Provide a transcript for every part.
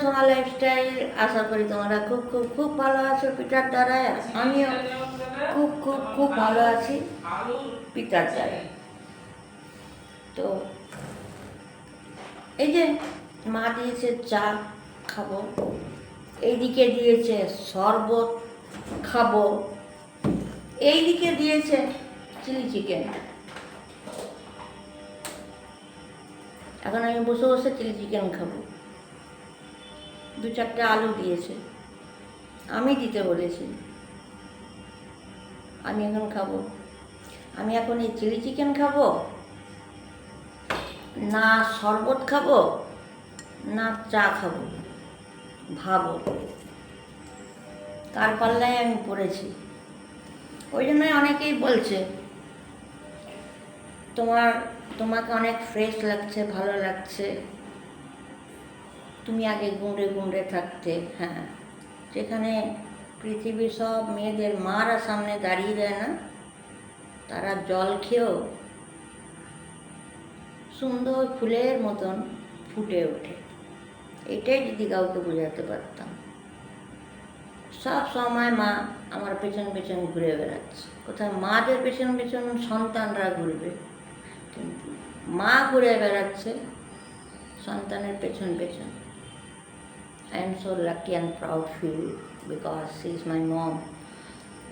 Soma lifestyle আশা করি তোমরা খুব খুব খুব ভালো আছো, পিতার দ্বারায়। আমিও খুব খুব খুব ভালো আছি, পিতার দ্বারায়। তো এই যে মা দিয়েছে চা খাব, এইদিকে দিয়েছে শরবত খাব, এইদিকে দিয়েছে চিলি চিকেন। এখন আমি বসে বসে চিলি চিকেন খাব। দু চারটে আলু দিয়েছে। আমি দিতে বলেছি। আমি এখন খাব। আমি এখন এই চিলি চিকেন খাব? না শরবত খাব? না চা খাব? ভাবো। কার পাল্লায় আমি পড়েছি। ওই জন্যই অনেকেই বলছে, তোমার, তোমাকে অনেক ফ্রেশ লাগছে, ভালো লাগছে। তুমি আগে গুঁড়ে গুঁড়ে থাকতে হ্যাঁ। যেখানে পৃথিবীর সব মেয়েদের মারা সামনে দাঁড়িয়ে দেয় না, তারা জল খেয়েও সুন্দর ফুলের মতন ফুটে ওঠে। এটাই যদি কাউকে বোঝাতে পারতাম। সব সময় মা আমার পেছন পেছন ঘুরে বেড়াচ্ছে। কোথায় মাদের পেছন পেছন সন্তানরা ঘুরবে। কিন্তু মা ঘুরে বেড়াচ্ছে সন্তানের পেছন পেছন। I am so lucky and proud feel because she is my mom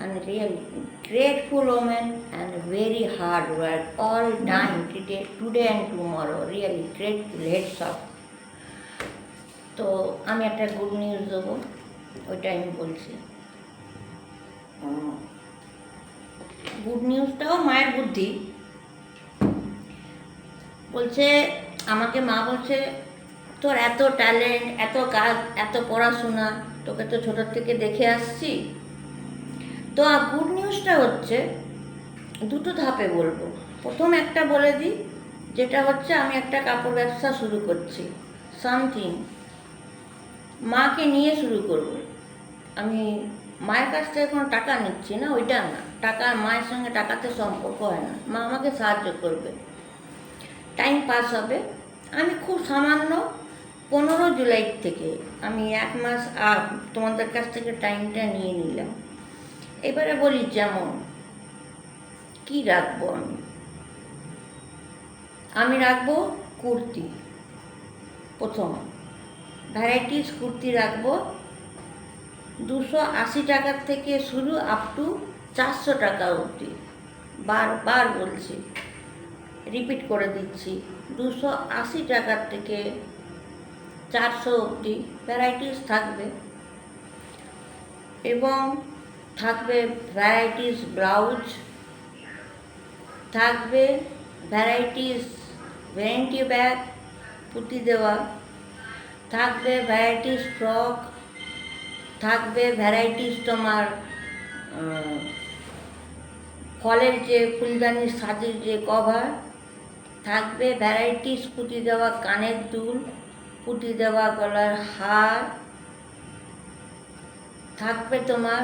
and really grateful woman and very hard work all time today, today and tomorrow really grateful heads up তো আমি একটা গুড নিউজ দেবো ওইটা আমি বলছি good নিউজটাও মায়ের বুদ্ধি বলছে আমাকে মা বলছে তোর এত ট্যালেন্ট এত কাজ, এত পড়াশোনা, তোকে তো ছোটোর থেকে দেখে আসছি। তো গুড নিউজটা হচ্ছে, দুটো ধাপে বলব। প্রথম একটা বলে দিই, যেটা হচ্ছে আমি একটা কাপড় ব্যবসা শুরু করছি সামথিং মাকে নিয়ে শুরু করব। আমি মায়ের কাছ থেকে কোনো টাকা নিচ্ছি না, ওইটা না। টাকা মায়ের সঙ্গে টাকাতে সম্পর্ক হয় না। মা আমাকে সাহায্য করবে। টাইম পাস হবে। আমি খুব সামান্য পনেরো জুলাই থেকে আমি এক মাস তোমাদের কাছ থেকে টাইমটা নিয়ে নিলাম। এবারে বলি যেমন, কি রাখব আমি? আমি রাখব কুর্তি, প্রথম। ভ্যারাইটিস কুর্তি রাখব, দুশো আশি টাকার থেকে শুরু আপ টু চারশো টাকা অবধি। বারবার বলছি রিপিট করে দিচ্ছি, দুশো আশি টাকার থেকে চারশো অবধি ভ্যারাইটিস থাকবে। এবং থাকবে ভ্যারাইটিস ব্লাউজ থাকবে ভ্যারাইটিস ভ্যারেন্টি ব্যাগ, পুঁতি দেওয়া, থাকবে ভ্যারাইটিস ফ্রক থাকবে ভ্যারাইটিস তোমার ফলের যে ফুলদানির সাজের যে কভার থাকবে ভ্যারাইটিস পুঁতি দেওয়া কানের দুল পুঁতি দেওয়া গলার হার থাকবে তোমার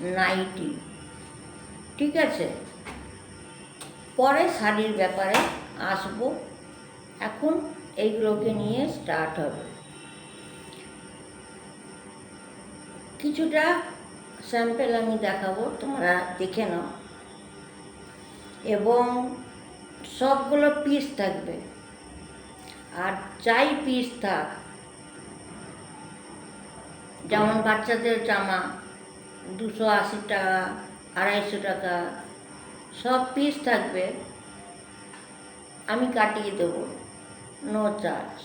নাইটি। ঠিক আছে? পরে শাড়ির ব্যাপারে আসব। এখন এইগুলোকে নিয়ে স্টার্ট হবে। কিছুটা স্যাম্পেল আমি দেখাবো, তোমরা দেখে নাও। এবং সবগুলো পিস থাকবে। আর যাই পিস থাক, যেমন বাচ্চাদের জামা, দুশো আশি টাকা, আড়াইশো টাকা, সব পিস থাকবে, আমি কাটিয়ে দেবো নো চার্জ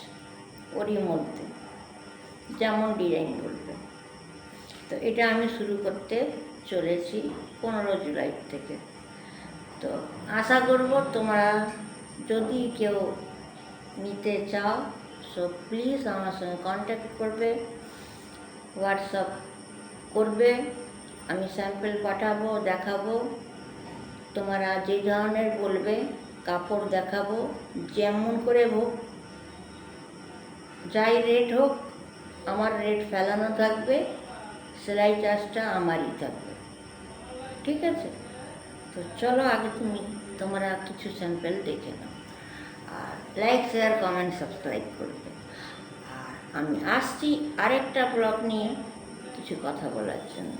ওরই মধ্যে, যেমন ডিজাইন বলবে। তো এটা আমি শুরু করতে চলেছি পনেরো জুলাই থেকে। তো আশা করব তোমরা যদি কেউ নিতে চাও সো প্লিজ আমার সঙ্গে কন্ট্যাক্ট করবে হোয়াটসঅ্যাপ করবে, আমি স্যাম্পল পাঠাবো, দেখাবো, তোমরা যে ধরনের বলবে, কাপড় দেখাবো, যেমন করে হোক, যাই রেট হোক, আমার রেট ফেলানো থাকবে, সেলাই চার্জটা আমারই থাকবে, ঠিক আছে? তো চলো আগে তুমি তোমরা কিছু স্যাম্পল দেখে নাও। লাইক শেয়ার কমেন্ট সাবস্ক্রাইব করবে। আর আমি আসছি আরেকটা ব্লগ নিয়ে কিছু কথা বলার জন্য।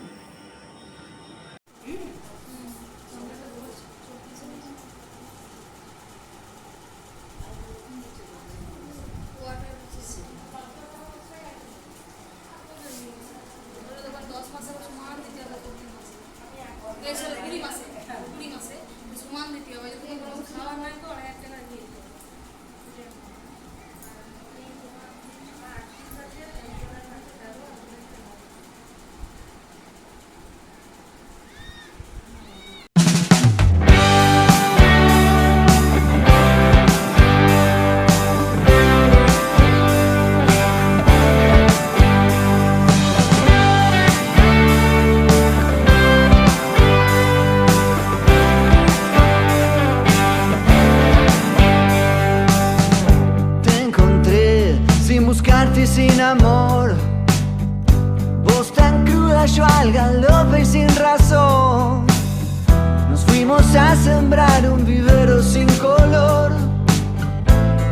Sembrar un vivero sin color.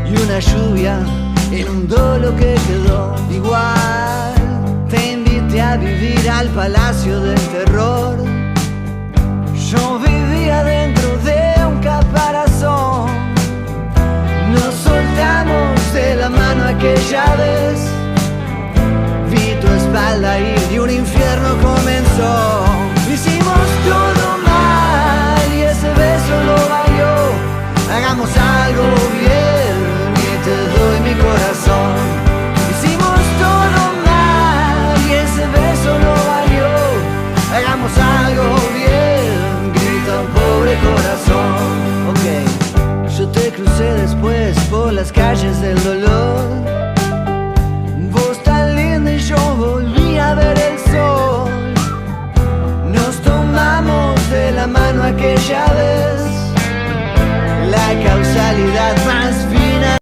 Y una lluvia inundó lo que quedó igual. Te invité a vivir al palacio del terror. Yo vivía dentro de un caparazón. Nos soltamos de la mano aquella vez. Vi tu espalda y